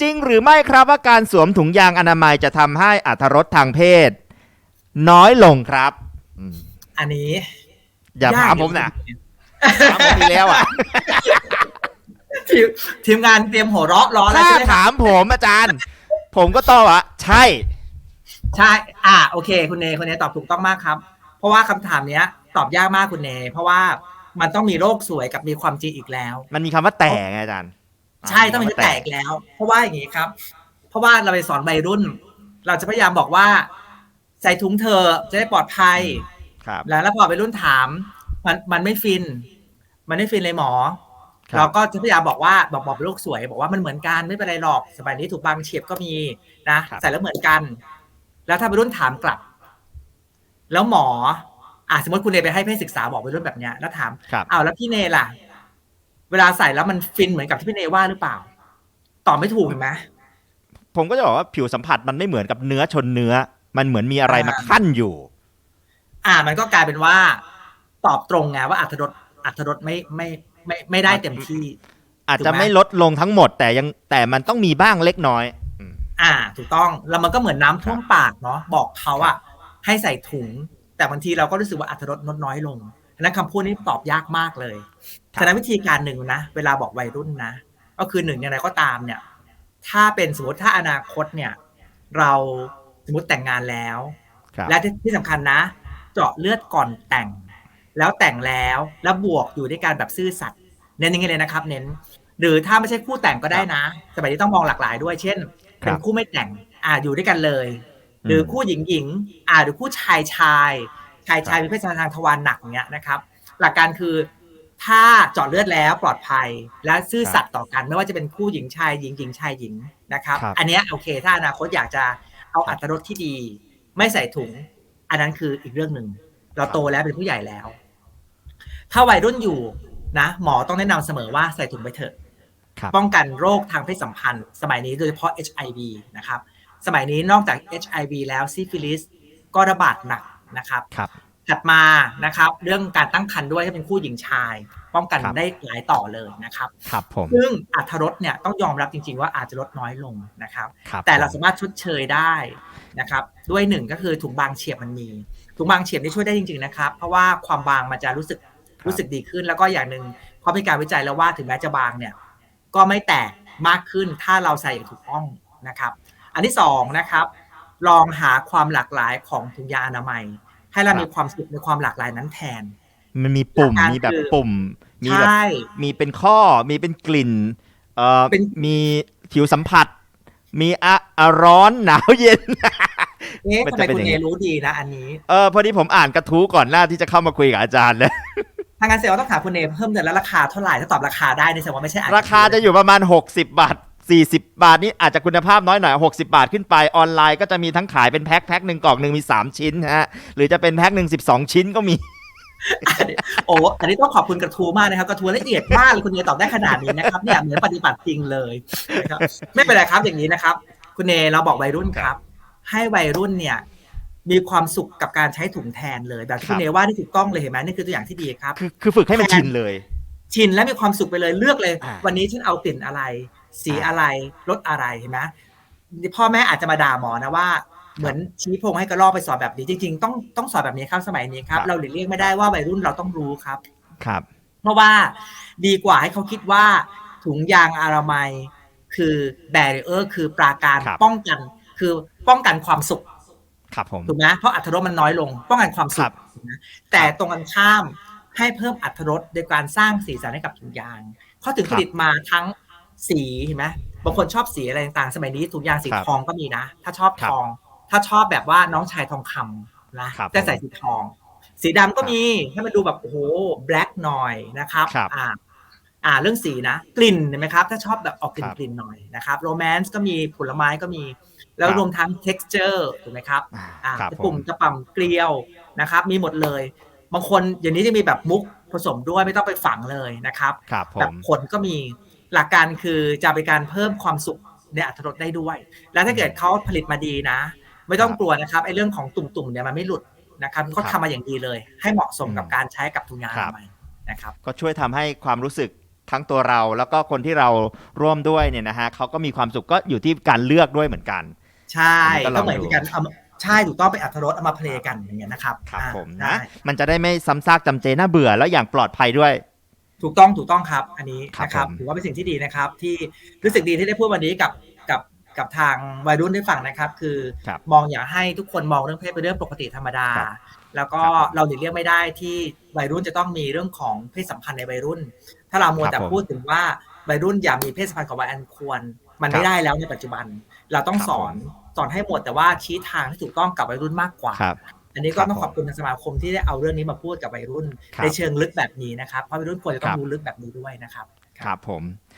จริงหรือไม่ครับว่าการสวมถุงยางอนามัยจะทำให้อัตรสทางเพศ น้อยลงครับอืมอันนี้อย่าถามผมนะถามผมอีกแล้วอะทีมทีมงานเตรียมหัวเราะรอแล้วถ้าใช่ไหมครับถามผมอาจารย์ ผมก็ตอบว่าใช่ ใช่ อ่า โอเค คุณเนคุณเนตอบถูกต้องมากครับ เพราะว่าคำถามเนี้ย ตอบยากมากคุณเนเพราะว่ามันต้องมีโลกสวยกับมีความจริงอีกแล้ว มันมีคำว่าแต่ไงอาจารย์ ใช่ต้องมีแตกแล้ว เพราะว่าอย่างนี้ครับ เพราะว่าเราไปสอนวัยรุ่น เราจะพยายามบอกว่า ใส่ถุงเธอะจะได้ปลอดภัย ครับ แล้วแล้วพอวัยรุ่นถาม มันมันไม่ฟิน มันไม่ฟินเลยหมอครับเราก็จะพยายามบอกว่าบอกบอกเป็นโลกสวย บอกว่ามันเหมือนกันไม่เป็นไรหรอกสมัยนี้ถูกบางเฉียบก็มีนะครับใส่แล้วเหมือนกัน แล้วถ้าวัยรุ่นถามกลับ แล้วหมออะสมมติคุณเนยไปให้เพศศึกษาบอกวัยรุ่นแบบเนี้ยแล้วถามครับอ้าวแล้วพี่เนยล่ะ เวลาใส่แล้วมันฟินเหมือนกับที่พี่เนยว่าหรือเปล่า ตอบไม่ถูกเห็นไหมผมก็จะบอกว่าผิวสัมผัสมันไม่เหมือนกับเนื้อชนเนื้อ มันเหมือนมีอะไรมาอ่าขั้นอยู่ อ่า มันก็กลายเป็นว่า ตอบตรงไงว่าอัธรสอัธรสไม่ไม่ไม่ไม่ได้เต็มที่ อาจถูจะกไหมไม่ลดลงทั้งหมด แต่ยังแต่มันต้องมีบ้างเล็กน้อยอืมอ่า ถูกต้องแล้วมันก็เหมือนน้ำท่วมปากเนาะบอกเขาอะให้ใส่ถุง แต่บางทีเราก็รู้สึกว่าอัตรสลดน้อยลงฉะนั้นคำพูดนี้ตอบยากมากเลยครับ ฉะนั้นวิธีการหนึ่งนะ เวลาบอกวัยรุ่นนะ ก็คือหนึ่งอย่างไรก็ตามเนี่ย ถ้าเป็นสมมติถ้าอนาคตเนี่ย เราสมมติแต่งงานแล้วครับและที่ที่สำคัญนะ เจาะเลือดก่อนแต่ง แล้วแต่งแล้วแล้วบวกอยู่ด้วยการแบบซื่อสัตย์เน้นอย่างนี้เลยนะครับ เน้น หรือถ้าไม่ใช่คู่แต่งก็ได้นะสมัยนี้ต้องมองหลากหลายด้วย เช่นครับเป็นคู่ไม่แต่งอ่าอยู่ด้วยกันเลย หรือคู่หญิงหญิงอ่าหรือคู่ชายชายชายชายมีเพศสัมพันธ์ทางทวารหนักอย่างเงี้ยนะครับ หลักการคือ ถ้าเจาะเลือดแล้วปลอดภัยและซื่อสัตย์ต่อกัน ไม่ว่าจะเป็นคู่หญิงชายหญิงหญิงชายหญิงนะครับครับอันเนี้ยโอเค ถ้าอนาคตอยากจะเอาอัตรสที่ดี ไม่ใส่ถุง อันนั้นคืออีกเรื่องหนึ่งเราโตแล้วเป็นผู้ใหญ่แล้ว ถ้าวัยรุ่นอยู่นะหมอต้องแนะนำเสมอว่าใส่ถุงไปเถอะครับป้องกันโรคทางเพศสัมพันธ์ สมัยนี้โดยเฉพาะ HIV นะครับ สมัยนี้นอกจาก HIV แล้วซิฟิลิสก็ระบาดหนักนะครับครับ ถัดมานะครับ เรื่องการตั้งครรภ์ด้วยถ้าเป็นคู่หญิงชาย ป้องกันครับได้หลายต่อเลยนะครับครับผมซึ่งอัตรสเนี่ยต้องยอมรับจริง ๆ ว่าอาจจะลดน้อยลงนะครับครับแต่เราผมสามารถชดเชยได้นะครับ ด้วยหนึ่งก็คือถุงบางเฉียบมันมี ถุงบางเฉียบนี่ช่วยได้จริง ๆนะครับ เพราะว่าความบางมันจะรู้สึกรู้สึกดีขึ้น แล้วก็อย่างหนึ่งเขามีการวิจัยแล้วว่าถึงแม้จะบางเนี่ย ก็ไม่แตกมากขึ้นถ้าเราใส่อย่างถูกต้องนะครับ อันที่สองนะครับ ลองหาความหลากหลายของถุงยางอนามัย ให้เราครับมีความสุขในความหลากหลายนั้นแทน มันมีปุ่มหลักการมีแบบคือปุ่ม มีแบบใช่มีเป็นข้อมีเป็นกลิ่นเอ่อเป็นมีผิวสัมผัส มีอะอะร้อนหนาวเย็นเอ๊ะมันทำจะไมเป็นคุณอย่างเอนี้รู้ดีนะอันนี้เออพอดีผมอ่านกระทู้ก่อนหน้าที่จะเข้ามาคุยกับอาจารย์เลยทางการเซลล์ต้องถามคุณเอเพิ่มเดือนละราคาเท่าไหร่ถ้าตอบราคาได้ในแสดงว่าไม่ใช่อ่นราคาจะอยู่ประมาณ 60 บาท 40 บาทนี่อาจจะคุณภาพน้อยหน่อย 60 บาทขึ้นไปออนไลน์ก็จะมีทั้งขายเป็นแพ็คแพ็คหนึ่งกล่องหนึ่งมี 3 ชิ้นฮะหรือจะเป็นแพ็คหนึ่ง12 ชิ้นก็มีอันนี้โอ้อันนี้ต้องขอบคุณกระทู้มากนะครับกระทู้ละเอียดมากเลยคุณเอตอบได้ขนาดนี้นะครับเนี่ยเหมือนปฏิบัติจริงเลยนะครับไม่เป็นไรครับอย่างนี้นะครับ คุณเอเราบอกวัยรุ่นครับ ให้วัยรุ่นเนี่ยมีความสุขกับการใช้ถุงแทนเลยแบบที่ครับคุณเอว่าที่ถูกต้องเลยเห็นไหมนี่คือตัวอย่างที่ดีครับ คือคือฝึกให้มันชินเลย ชินและมีความสุขไปเลยเลือกเลยอ่าวันนี้ฉันเอากลิ่นอะไร สีอ่าอะไรรสอะไรเห็นไหมพ่อแม่อาจจะมาด่าหมอนะว่า เหมือนชี้โพงให้กระรอกไปสอนแบบนี้จริง ๆ ต้องต้องสอนแบบนี้ครับสมัยนี้ครับครับเราหลีกเลี่ยงไม่ได้ว่าวัยรุ่นเราต้องรู้ครับครับ เพราะว่าดีกว่าให้เขาคิดว่าถุงยางอนามัยคือแบร r เออร์คือปราการครับป้องกันคือป้องกันความสุขครับผมถูกไหมเพราะอัตรสมันน้อยลง ป้องกันความสุครัขบถูกไหมแต่ตรงกันข้ามให้เพิ่มอัตรสโดยการสร้างสีสันให้กับถุงยางเขาถึงคผรับลิตมาทั้ง สีเห็นไหมบางคนชอบสีอะไรต่างๆ สมัยนี้ถุงยางสีครับทองก็มีนะ ถ้าชอบครับทอง ถ้าชอบแบบว่าน้องชายทองคำนะครับจะใส่สีทอง สีดำก็มีให้มันดูแบบโอ้โหแบล็กหน่อยนะครับครับอ่าอ่าเรื่องสีนะ กลิ่นเห็นไหมครับ ถ้าชอบแบบออกกลิ่คนรับกลิ่นหน่อยนะครับโรแมนต์ก็มีผลไม้ก็มี แล้วครับรวมทั้ง texture ถูกไหมครับอ่าอ่าครับจะผปุ่มมจะปั่มเกลียวนะครับ มีหมดเลย บางคนอย่างนี้จะมีแบบมุกผสมด้วยไม่ต้องไปฝังเลยนะครับครับผแบบมผลก็มี หลักการคือจะเป็นการเพิ่มความสุขในอัตรสได้ด้วย แล้วถ้าเกิดเขาผลิตมาดีนะ ไม่ต้องครับกลัวนะครับไอ้เรื่องของตุ่มๆเนี่ยมันไม่หลุดนะครับเขาครับทำมาอย่างดีเลย ให้เหมาะสมกับอืมการใช้กับถุงยางอครับนามัยนะครับก็ช่วยทำให้ความรู้สึกทั้งตัวเรา แล้วก็คนที่เราร่วมด้วยเนี่ยนะฮะเขาก็มีความสุขก็อยู่ที่การเลือกด้วยเหมือนกัน ใช่อันนี้ก็ลองก็เหมือนกันเอามาใช่ถูกต้องไปอัธรสเอามาเพลงกันอย่างเงี้ยนะครับครับอ่าผมได้นะมันจะได้ไม่ซ้ำซากจำเจน่าเบื่อแล้วอย่างปลอดภัยด้วย ถูกต้องถูกต้องครับ อันนี้ครับนะครับผมถือว่าเป็นสิ่งที่ดีนะครับ ที่รู้สึกดีที่ได้พูดวันนี้กับกับกับทางวัยรุ่นได้ฟังนะครับ คือครับมองอย่าให้ทุกคนมองเรื่องเพศเป็นเรื่องปกติธรรมดาครับแล้วก็ครับผมเราหลีกเลี่ยงไม่ได้ที่วัยรุ่นจะต้องมีเรื่องของเพศสัมพันธ์ในวัยรุ่น ถ้าเรามัวครับแต่ผมพูดถึงว่าวัยรุ่นอย่ามีเพศสัมพันธ์กับวัยอันควร มันครับไม่ได้แล้วในปัจจุบัน เราต้องครับสอนสอนให้หมดแต่ว่าชี้ทางที่ถูกต้องกับวัยรุ่นมากกว่าครับ อันนี้ก็ครับต้องขอบคุณทางสมาคมที่ได้เอาเรื่องนี้มาพูดกับวัยรุ่นครับในเชิงลึกแบบนี้นะครับเพราะวัยรุ่นควรจะต้อครังบรู้ลึกแบบนี้ด้วยนะครับครับผม